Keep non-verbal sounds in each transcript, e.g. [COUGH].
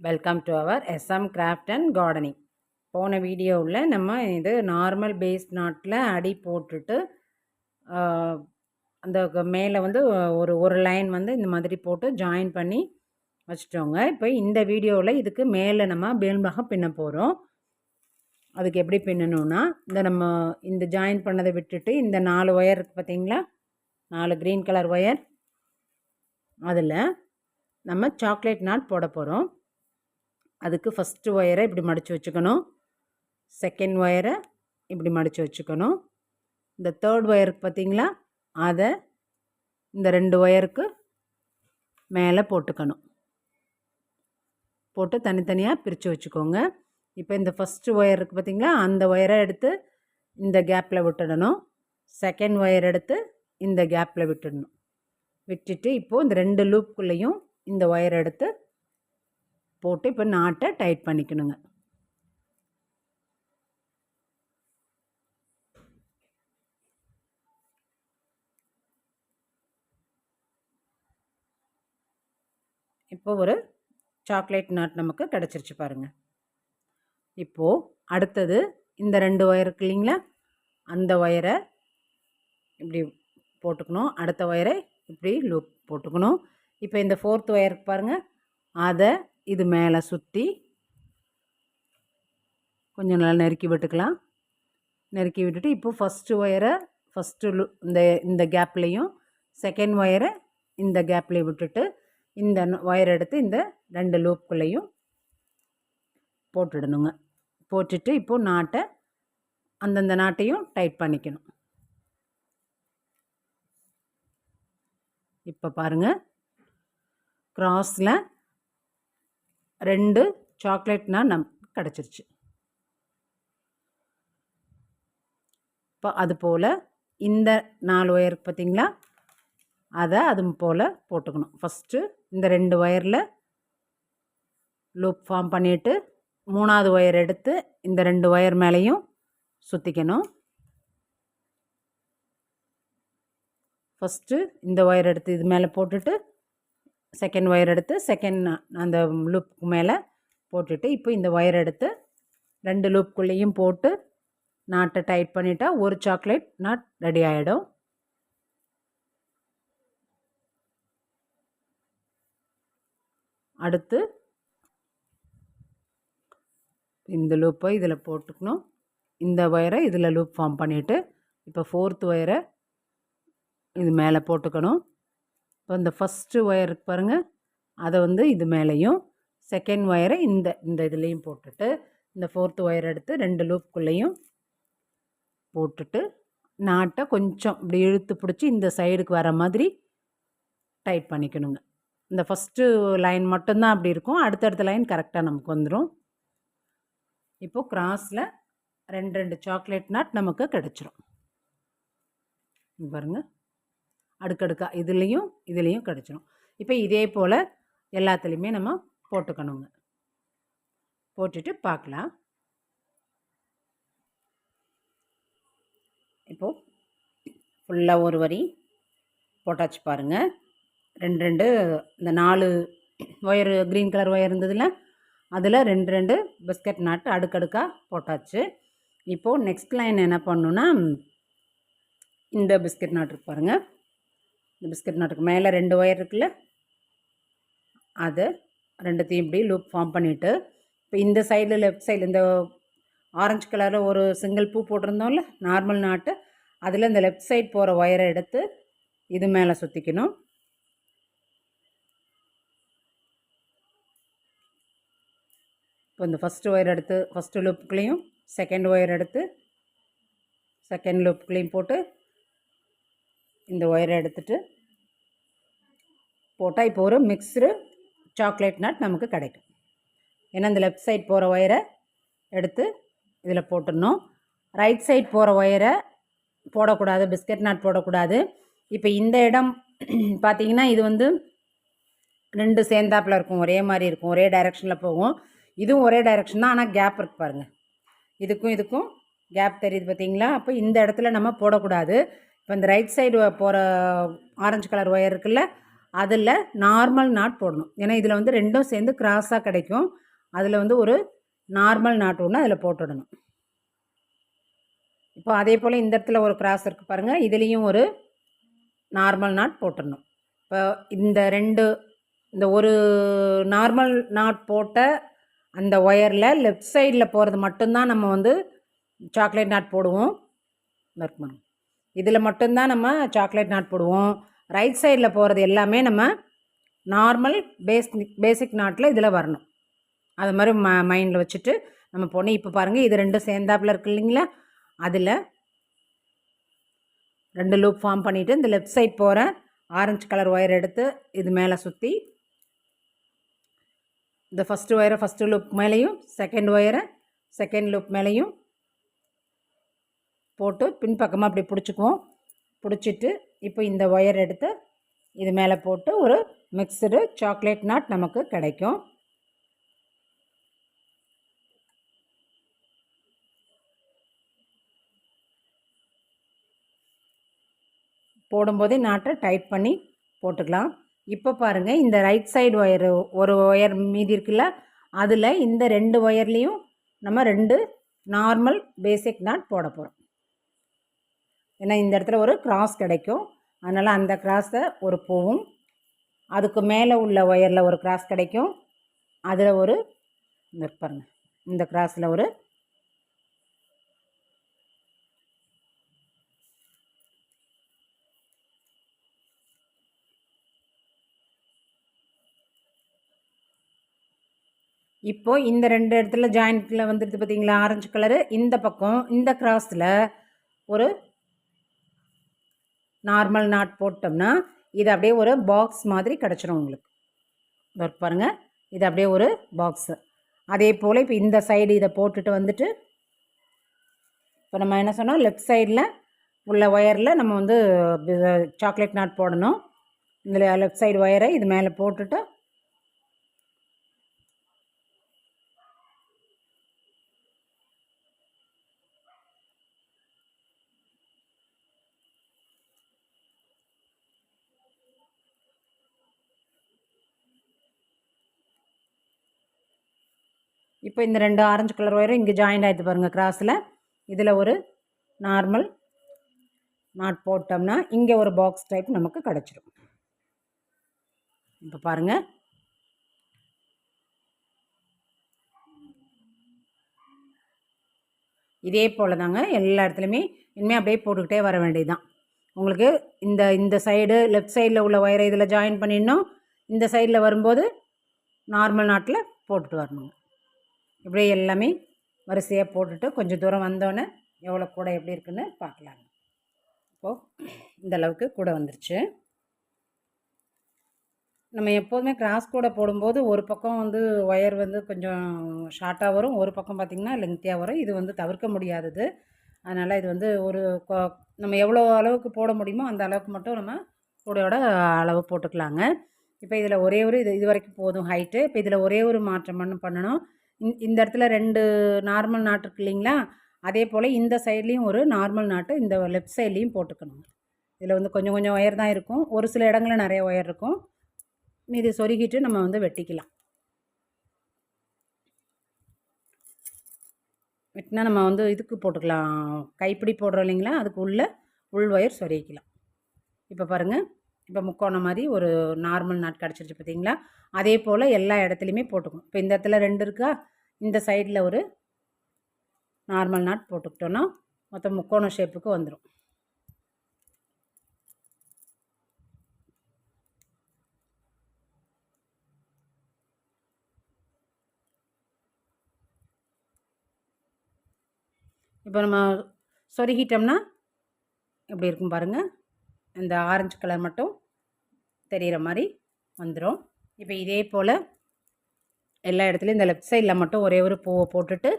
Welcome to our SM craft and gardening போன வீடியோவில் நம்ம இது நார்மல் பேஸ் நாட்டில் அடி போட்டுட்டு அந்த மேலே வந்து ஒரு ஒரு லைன் வந்து இந்த மாதிரி போட்டு ஜாயின் பண்ணி வச்சுட்டோங்க. இப்போ இந்த வீடியோவில் இதுக்கு மேலே நம்ம பேல்பாக பின்ன போகிறோம் அதுக்கு எப்படி பின்னணும்னா இந்த நம்ம இந்த ஜாயின் பண்ணதை விட்டுட்டு இந்த நாலு ஒயர் இருக்குது பார்த்தீங்களா நாலு க்ரீன் கலர் ஒயர் அதில் நம்ம சாக்லேட் நாட் போட போகிறோம் அதுக்கு ஃபஸ்ட்டு ஒயரை இப்படி மடித்து வச்சுக்கணும். செகண்ட் ஒயரை இப்படி மடித்து வச்சுக்கணும். இந்த தேர்ட் ஒயருக்கு பார்த்தீங்களா அதை இந்த ரெண்டு ஒயருக்கு மேலே போட்டுக்கணும். போட்டு தனித்தனியாக பிரித்து வச்சுக்கோங்க. இப்போ இந்த ஃபஸ்ட்டு ஒயர் இருக்குது பார்த்தீங்களா அந்த ஒயரை எடுத்து இந்த கேப்பில் விட்டுடணும். செகண்ட் ஒயர் எடுத்து இந்த கேப்பில் விட்டுடணும். விட்டுட்டு இப்போது இந்த ரெண்டு லூப்புக்குள்ளேயும் இந்த ஒயர் எடுத்து போட்டு இப்போ நாட்டை டைட் பண்ணிக்கணுங்க. இப்போ ஒரு சாக்லேட் நாட் நமக்கு கிடச்சிருச்சு பாருங்க. இப்போது அடுத்தது இந்த ரெண்டு ஒயர் இருக்கு இல்லைங்களா? அந்த ஒயரை இப்படி போட்டுக்கணும். அடுத்த ஒயரை இப்படி லூப் போட்டுக்கணும். இப்போ இந்த ஃபோர்த் ஒயருக்கு பாருங்கள் அதை இது மேலே சுற்றி கொஞ்சம் நல்லா நெருக்கி விட்டுக்கலாம். நெருக்கி விட்டுட்டு இப்போ ஃபஸ்ட்டு ஒயரை ஃபஸ்ட்டு லூ இந்த இந்த கேப்லேயும் செகண்ட் ஒயரை இந்த கேப்லேயும் விட்டுட்டு இந்த ஒயர் எடுத்து இந்த ரெண்டு லூப்புக்குள்ளேயும் போட்டுடணுங்க. போட்டுட்டு இப்போ நாட்டை அந்தந்த நாட்டையும் டைட் பண்ணிக்கணும். இப்போ பாருங்கள் கிராஸில் ரெண்டு சாக்லேட்னா நமக்கு கிடச்சிருச்சு. இப்போ அது போல் இந்த நாலு ஒயர் பார்த்தீங்களா அதை அது போல் போட்டுக்கணும். ஃபஸ்ட்டு இந்த ரெண்டு ஒயரில் லூப் ஃபார்ம் பண்ணிவிட்டு மூணாவது ஒயர் எடுத்து இந்த ரெண்டு ஒயர் மேலேயும் சுற்றிக்கணும் ஃபஸ்ட்டு இந்த ஒயர் எடுத்து இது மேலே போட்டுட்டு செகண்ட் ஒயர் எடுத்து செகண்ட் அந்த லூப்புக்கு மேலே போட்டுட்டு இப்போ இந்த ஒயர் எடுத்து ரெண்டு லூப்புக்குள்ளேயும் போட்டு நாட்டை டைட் பண்ணிட்டா ஒரு சாக்லேட் நாட் ரெடி ஆகிடும் அடுத்து இந்த லூப்பை இதில் போட்டுக்கணும். இந்த ஒயரை இதில் லூப் ஃபார்ம் பண்ணிவிட்டு இப்போ ஃபோர்த் ஒயரை இது மேலே போட்டுக்கணும். இப்போ இந்த ஃபஸ்ட்டு ஒயருக்கு பாருங்கள் அதை வந்து இது மேலேயும் செகண்ட் ஒயரை இந்த இந்த இதுலேயும் போட்டுட்டு இந்த ஃபோர்த்து ஒயர் எடுத்து ரெண்டு லூப்புக்குள்ளேயும் போட்டுட்டு நாட்டை கொஞ்சம் இப்படி இழுத்து பிடிச்சி இந்த சைடுக்கு வர மாதிரி டைட் பண்ணிக்கணுங்க. இந்த ஃபஸ்ட்டு லைன் மட்டும்தான் அப்படி இருக்கும். அடுத்தடுத்த லைன் கரெக்டாக நமக்கு வந்துடும் இப்போது கிராஸில் ரெண்டு ரெண்டு சாக்லேட் நாட் நமக்கு கிடச்சிரும். பாருங்கள் அடுக்கடுக்காக அடுக்கடுக்கா இதுலேயும் இதுலேயும் கிடச்சிரும். இப்போ இதே போல் எல்லாத்துலேயுமே நம்ம போட்டுக்கணுங்க. போட்டுட்டு பார்க்கலாம் இப்போது ஃபுல்லாக ஒரு வரி போட்டாச்சு பாருங்கள் ரெண்டு ரெண்டு இந்த நாலு ஒயர் க்ரீன் கலர் ஒயர் இருந்ததுல அதில் ரெண்டு ரெண்டு பிஸ்கட் நாட்டு அடுக்கடுக்காக போட்டாச்சு. இப்போது நெக்ஸ்ட் லைன் என்ன பண்ணுன்னா இந்த பிஸ்கட் நாட்டு பாருங்கள் இந்த பிஸ்கட் நாட்டுக்கு மேலே ரெண்டு ஒயர் இருக்குல்ல? அதை ரெண்டுத்தையும் இப்படி லூப் ஃபார்ம் பண்ணிவிட்டு இப்போ இந்த சைடில் லெஃப்ட் சைடில் இந்த ஆரஞ்சு கலரில் ஒரு சிங்கிள் பூ போட்டிருந்தோம்ல நார்மல் நாட்டு அதில் இந்த லெஃப்ட் சைட் போகிற ஒயரை எடுத்து இது மேலே சுற்றிக்கணும் இப்போ இந்த ஃபஸ்ட்டு ஒயர் எடுத்து ஃபஸ்ட்டு லூப்புக்குள்ளேயும் செகண்ட் ஒயர் எடுத்து செகண்ட் லூப்புக்குள்ளேயும் போட்டு இந்த ஒயரை எடுத்துகிட்டு போட்டால் இப்போ ஒரு மிக்ஸ்டு சாக்லேட் நட் நமக்கு கிடைக்கும். ஏன்னா இந்த லெஃப்ட் சைட் போகிற ஒயரை எடுத்து இதில் போட்டுடணும். ரைட் சைட் போகிற ஒயரை போடக்கூடாது பிஸ்கட் நாட் போடக்கூடாது. இப்போ இந்த இடம் [CLEARS THROAT] பார்த்தீங்கன்னா இது வந்து ரெண்டு சேர்ந்தாப்பில் இருக்கும். ஒரே மாதிரி இருக்கும். ஒரே டைரெக்ஷனில் போகும். இதுவும் ஒரே டைரெக்ஷன் தான் ஆனால் கேப் இருக்கு பாருங்கள் இதுக்கும் இதுக்கும் கேப் தெரியுது பார்த்தீங்களா அப்போ இந்த இடத்துல நம்ம போடக்கூடாது. இப்போ இந்த ரைட் சைடு போகிற ஆரஞ்சு கலர் ஒயர் இருக்குல்ல அதில் நார்மல் நாட் போடணும். ஏன்னா இதில் வந்து ரெண்டும் சேர்ந்து கிராஸாக கிடைக்கும். அதில் வந்து ஒரு நார்மல் நாட் ஒன்று அதில் போட்டுடணும். இப்போ அதே போல் இந்த இடத்துல ஒரு கிராஸ் இருக்குது பாருங்கள் இதுலேயும் ஒரு நார்மல் நாட் போட்டுடணும். இப்போ இந்த ரெண்டு இந்த ஒரு நார்மல் நாட் போட்ட அந்த ஒயரில் லெஃப்ட் சைடில் போகிறது மட்டும்தான் நம்ம வந்து சாக்லேட் நாட் போடுவோம். இதில் மட்டும்தான் நம்ம சாக்லேட் நாட் போடுவோம். ரைட் சைடில் போகிறது எல்லாமே நம்ம நார்மல் பேஸ் பேசிக் நாட்டில் இதில் வரணும். அது மாதிரி ம மைண்டில் வச்சுட்டு நம்ம போனோம் இப்போ பாருங்கள் இது ரெண்டும் சேர்ந்தாப்பில் இருக்கு இல்லைங்களா? அதில் ரெண்டு லூப் ஃபார்ம் பண்ணிவிட்டு இந்த லெஃப்ட் சைட் போகிற ஆரஞ்சு கலர் ஒயர் எடுத்து இது மேலே சுற்றி இந்த ஃபஸ்ட்டு ஒயரை ஃபஸ்ட்டு லூப் மேலேயும் செகண்ட் ஒயரை செகண்ட் லூப் மேலேயும் போட்டு பின்பக்கமாக அப்படி பிடிச்சிக்குவோம். பிடிச்சிட்டு இப்போ இந்த ஒயர் எடுத்து இது மேலே போட்டு ஒரு மிக்சடு சாக்லேட் நாட் நமக்கு கிடைக்கும். போடும்போதே நாட்டை டைட் பண்ணி போட்டுக்கலாம். இப்போ பாருங்கள் இந்த ரைட் சைடு ஒயரு ஒரு ஒயர் மீதி இருக்குல்ல அதில் இந்த ரெண்டு ஒயர்லேயும் நம்ம ரெண்டு நார்மல் பேசிக் நாட் போட போகிறோம் ஏன்னா இந்த இடத்துல ஒரு கிராஸ் கிடைக்கும். அதனால் அந்த கிராஸை ஒரு பூவும் அதுக்கு மேலே உள்ள ஒயரில் ஒரு கிராஸ் கிடைக்கும். அதில் ஒரு இந்த பாருங்கள் இந்த கிராஸில் ஒரு இப்போது இந்த ரெண்டு இடத்துல ஜாயிண்ட்டில் வந்துடுது பார்த்தீங்களா ஆரஞ்சு கலரு இந்த பக்கம் இந்த கிராஸில் ஒரு நார்மல் நாட் போட்டோம்னா இது அப்படியே ஒரு பாக்ஸ் மாதிரி கிடச்சிரும் உங்களுக்கு. ஒர்க் பாருங்கள் இது அப்படியே ஒரு பாக்ஸு அதே போல் இப்போ இந்த சைடு இதை போட்டுட்டு வந்துட்டு இப்போ நம்ம என்ன சொன்னோம்? லெஃப்ட் சைடில் உள்ள ஒயரில் நம்ம வந்து சாக்லேட் நாட் போடணும். இந்த லெஃப்ட் சைடு ஒயரை இது மேலே போட்டுட்டு இப்போ இந்த ரெண்டு ஆரஞ்சு கலர் ஒயரும் இங்கே ஜாயிண்ட் ஆகிட்டு பாருங்கள் கிராஸில் இதில் ஒரு நார்மல் நாட் போட்டோம்னா இங்கே ஒரு பாக்ஸ் டைப் நமக்கு கிடச்சிடும் இப்போ பாருங்கள் இதே போல் தாங்க எல்லா இடத்துலையுமே இனிமேல் அப்படியே போட்டுக்கிட்டே வர வேண்டியது தான் உங்களுக்கு இந்த இந்த சைடு லெஃப்ட் சைடில் உள்ள ஒயரை இதில் ஜாயின் பண்ணிடணும். இந்த சைடில் வரும்போது நார்மல் நாட்டில் போட்டுட்டு வரணுங்க இப்படியே எல்லாமே வரிசையாக போட்டுட்டு கொஞ்சம் தூரம் வந்தோடனே எவ்வளோ கூடை எப்படி இருக்குன்னு பார்க்கலாங்க. இப்போது இந்த அளவுக்கு கூட வந்துருச்சு. நம்ம எப்போதுமே கிராஸ் கூட போடும்போது ஒரு பக்கம் வந்து ஒயர் வந்து கொஞ்சம் ஷார்ட்டாக வரும் ஒரு பக்கம் பார்த்திங்கன்னா லெங்க்த்தியாக வரும். இது வந்து தவிர்க்க முடியாதது. அதனால் இது வந்து ஒரு நம்ம எவ்வளோ அளவுக்கு போட முடியுமோ அந்த அளவுக்கு மட்டும் நம்ம கூடையோட அளவு போட்டுக்கலாங்க. இப்போ இதில் ஒரே ஒரு இது இது வரைக்கும் போதும் ஹைட்டு இப்போ இதில் ஒரே ஒரு மாற்றம் பண்ண பண்ணணும். இந்த இடத்துல ரெண்டு நார்மல் நாட்டு இருக்கு இல்லைங்களா? அதே போல் இந்த சைட்லேயும் ஒரு நார்மல் நாட்டு இந்த லெஃப்ட் சைட்லேயும் போட்டுக்கணும். இதில் வந்து கொஞ்சம் கொஞ்சம் ஒயர் தான் இருக்கும். ஒரு சில இடங்களில் நிறைய ஒயர் இருக்கும். மீதி சொருகிட்டு நம்ம வந்து வெட்டிக்கலாம். வெட்டினா நம்ம வந்து இதுக்கு போட்டுக்கலாம். கைப்பிடி போடுறோம் இல்லைங்களா? அதுக்கு உள்ளே உள் ஒயர் சொருகிக்கலாம். இப்போ பாருங்கள் இப்போ முக்கோணம் மாதிரி ஒரு நார்மல் நாட் கிடச்சிருச்சு பார்த்தீங்களா அதே போல் எல்லா இடத்துலையுமே போட்டுக்கணும் இப்போ இந்த இடத்துல ரெண்டு இருக்கா? இந்த சைடில் ஒரு நார்மல் நாட் போட்டுக்கிட்டோன்னா மொத்தம் முக்கோண ஷேப்புக்கு வந்துடும் இப்போ நம்ம சொருகிட்டோம்னா எப்படி இருக்கும் பாருங்கள் இந்த ஆரஞ்சு கலர் மட்டும் தெரிகிற மாதிரி வந்துடும் இப்போ இதே போல் எல்லா இடத்துலையும் இந்த லெஃப்ட் சைடில் மட்டும் ஒரே ஒரு பூவை போட்டுட்டு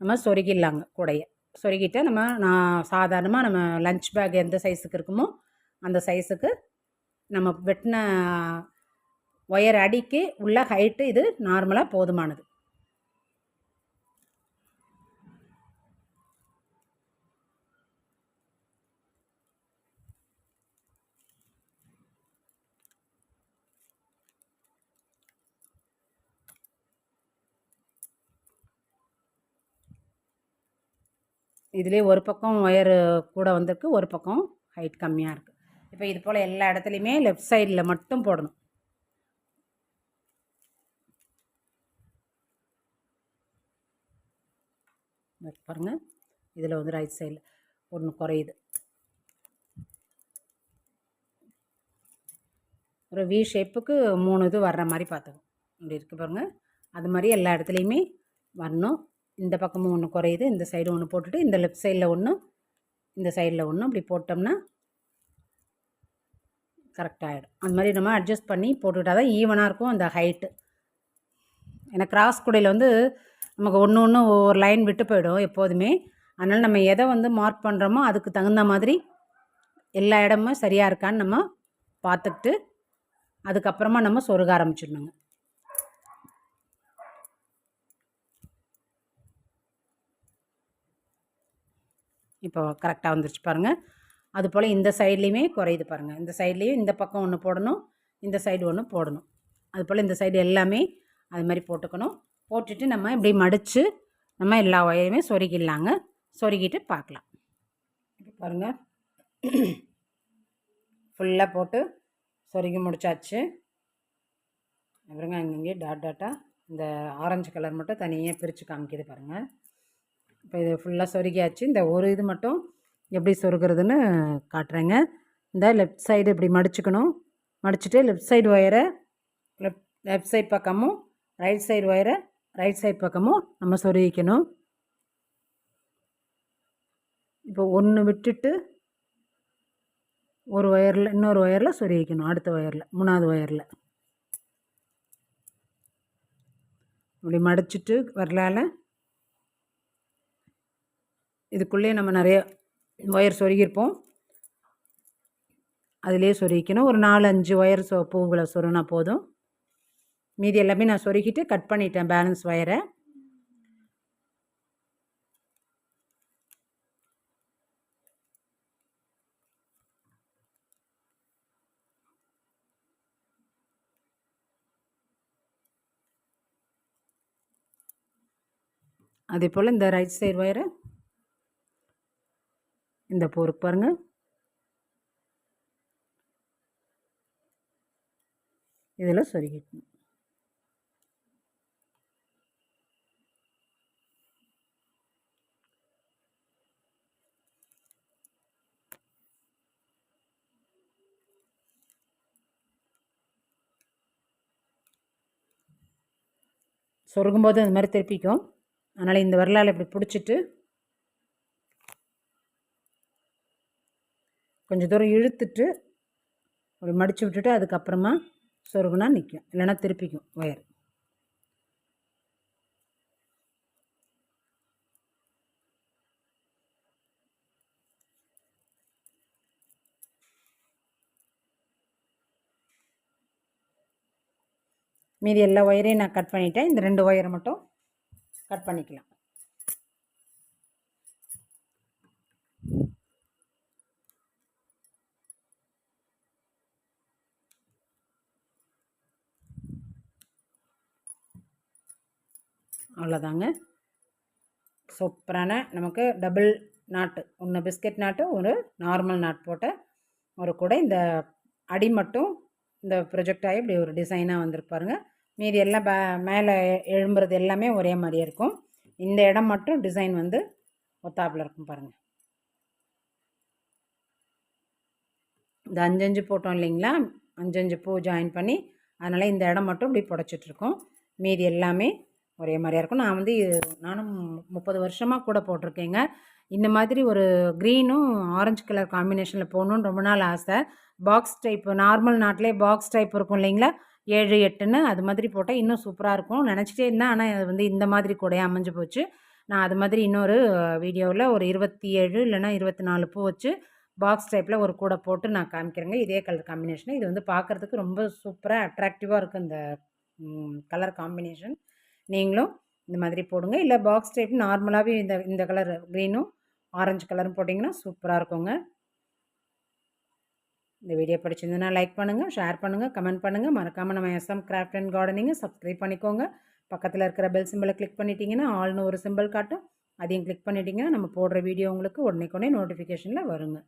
நம்ம சொருகிடலாங்க கூடையை. சொருகிட்டு நம்ம நான் சாதாரணமாக நம்ம லஞ்ச் பேக் எந்த சைஸுக்கு இருக்குமோ அந்த சைஸுக்கு நம்ம வெட்டின ஒயர் அடிக்கு உள்ள ஹைட்டு இது நார்மலாக போதுமானது. இதுலேயே ஒரு பக்கம் ஒயரு கூட வந்திருக்கு ஒரு பக்கம் ஹைட் கம்மியாக இருக்குது இப்போ இது போல் எல்லா இடத்துலையுமே லெஃப்ட் சைடில் மட்டும் போடணும். பாருங்கள் இதில் வந்து ரைட் சைடில் ஒன்று குறையுது. ஒரு வி ஷேப்புக்கு மூணு இது வர்ற மாதிரி பார்த்துக்கணும் இப்படி இருக்குது பாருங்கள் அது மாதிரி எல்லா இடத்துலையுமே வரணும். இந்த பக்கமும் ஒன்று குறையுது இந்த சைடு ஒன்று போட்டுட்டு இந்த லெஃப்ட் சைடில் ஒன்று இந்த சைடில் ஒன்று அப்படி போட்டோம்னா கரெக்டாகிடும் அந்த மாதிரி நம்ம அட்ஜஸ்ட் பண்ணி போட்டுக்கிட்டால் தான் ஈவனாக இருக்கும் அந்த ஹைட்டு ஏன்னா கிராஸ் குடையில் வந்து நமக்கு ஒன்று ஒன்று ஒவ்வொரு லைன் விட்டு போயிடும் எப்போதுமே. அதனால் நம்ம எதை வந்து மார்க் பண்ணுறோமோ அதுக்கு தகுந்த மாதிரி எல்லா இடமும் சரியாக இருக்கான்னு நம்ம பார்த்துக்கிட்டு அதுக்கப்புறமா நம்ம சொருக ஆரம்பிச்சிடணுங்க. இப்போ கரெக்டாக வந்துருச்சு பாருங்கள் அது போல் இந்த சைட்லேயுமே குறையுது பாருங்கள் இந்த சைட்லேயும் இந்த பக்கம் ஒன்று போடணும் இந்த சைடு ஒன்று போடணும். அது போல் இந்த சைடு எல்லாமே அது மாதிரி போட்டுக்கணும். போட்டுட்டு நம்ம இப்படி மடித்து நம்ம எல்லா ஒயரையுமே சொருகிடலாங்க. சொருகிட்டு பார்க்கலாம். பாருங்கள் ஃபுல்லாக போட்டு சொருகி முடிச்சாச்சு. அப்புறங்க அங்கங்கே டாட் டாட்டாக இந்த ஆரஞ்சு கலர் மட்டும் தனியாக பிரித்து காமிக்கிது பாருங்கள் இப்போ இது ஃபுல்லாக சொருகியாச்சு. இந்த ஒரு இது மட்டும் எப்படி சொருகிறதுன்னு காட்டுறேங்க. இந்த லெஃப்ட் சைடு இப்படி மடிச்சுக்கணும். மடிச்சுட்டு லெஃப்ட் சைடு ஒயரை லெஃப்ட் லெஃப்ட் சைட் பக்கமும் ரைட் சைடு ஒயரை ரைட் சைட் பக்கமும் நம்ம சொருகிக்கணும். இப்போ ஒன்று விட்டுட்டு ஒரு ஒயரில் இன்னொரு ஒயரில் சொருகிக்கணும் அடுத்த ஒயரில் மூணாவது ஒயரில் இப்படி மடிச்சுட்டு வரலால் இதுக்குள்ளேயே நம்ம நிறைய ஒயர் சொருகியிருப்போம். அதிலே சொருகிக்கணும். ஒரு நாலு அஞ்சு ஒயர் சொ பூவில் சொருனா போதும். மீதி எல்லாமே நான் சொருகிட்டு கட் பண்ணிட்டேன் பேலன்ஸ் ஒயரை. அதே போல் இந்த ரைட் சைடு ஒயரை இந்த போருக்கு பாருங்கள் இதில் சொருகிக்கணும். சொருகும்போது அந்த மாதிரி திருப்பிக்கும். அதனால் இந்த வரலால் இப்படி பிடிச்சிட்டு கொஞ்சம் தூரம் இழுத்துட்டு அப்படி மடித்து விட்டுட்டு அதுக்கப்புறமா சொருகுனா நிற்கும் இல்லைன்னா திருப்பிக்கும் ஒயர். மீதி எல்லா ஒயரையும் நான் கட் பண்ணிட்டேன். இந்த ரெண்டு ஒயரை மட்டும் கட் பண்ணிக்கலாம். அவ்வளோதாங்க. சூப்பரான நமக்கு டபுள் நாட்டு ஒன்று பிஸ்கட் நாட்டு ஒரு நார்மல் நாட் போட்ட ஒரு கூட இந்த அடி மட்டும் இந்த ப்ரொஜெக்ட் இப்படி ஒரு டிசைனாக வந்திருப்பாருங்க மீதி எல்லாம் ப மேலே எழும்புறது எல்லாமே ஒரே மாதிரியே இருக்கும். இந்த இடம் மட்டும் டிசைன் வந்து ஒத்தாப்பில் இருக்கும் பாருங்கள் இந்த அஞ்சஞ்சு போட்டோம் இல்லைங்களா? அஞ்சஞ்சு பூ ஜாயின் பண்ணி அதனால் இந்த இடம் மட்டும் இப்படி புடச்சிட்ருக்கோம் மீதி எல்லாமே ஒரே மாதிரியாக இருக்கும். நான் வந்து நானும் முப்பது வருஷமாக கூட போட்டிருக்கேங்க. இந்த மாதிரி ஒரு க்ரீனும் ஆரஞ்சு கலர் காம்பினேஷனில் போகணுன்னு ரொம்ப நாள் ஆசை. பாக்ஸ் டைப் நார்மல் நாட்டிலே பாக்ஸ் டைப் இருக்கும் இல்லைங்களா? ஏழு எட்டுன்னு அது மாதிரி போட்டால் இன்னும் சூப்பராக இருக்கும். நினச்சிட்டே இருந்தேன் ஆனால் அது வந்து இந்த மாதிரி கூடையே அமைஞ்சு போச்சு. நான் அது மாதிரி இன்னொரு வீடியோவில் ஒரு இருபத்தி ஏழு இல்லைனா இருபத்தி நாலு பூ வச்சு பாக்ஸ் டைப்பில் ஒரு கூடை போட்டு நான் காமிக்கிறேங்க. இதே கலர் காம்பினேஷன். இது வந்து பார்க்குறதுக்கு ரொம்ப சூப்பராக அட்ராக்டிவாக இருக்குது இந்த கலர் காம்பினேஷன். நீங்களும் இந்த மாதிரி போடுங்க. இல்லை பாக்ஸ் டைப் நார்மலாகவே இந்த இந்த கலர் க்ரீனும் ஆரஞ்சு கலரும் போட்டிங்கன்னா சூப்பராக இருக்குங்க. இந்த வீடியோ பிடிச்சிருந்ததுன்னா லைக் பண்ணுங்கள் ஷேர் பண்ணுங்கள் கமெண்ட் பண்ணுங்கள் மறக்காமல் நம்ம எஸ்எம் கிராஃப்ட் அண்ட் கார்டனிங்கை சப்ஸ்கிரைப் பண்ணிக்கோங்க. பக்கத்தில் இருக்கிற பெல் சிம்பிளை கிளிக் பண்ணிட்டீங்கன்னா ஆல்னு ஒரு சிம்பிள் காட்டும். அதையும் கிளிக் பண்ணிட்டீங்கன்னா நம்ம போடுற வீடியோ உங்களுக்கு உடனே நோட்டிஃபிகேஷனில் வருங்க.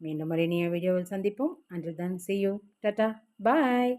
மீண்டும் ஒரு இனிய வீடியோவில் சந்திப்போம். Until then see you tata bye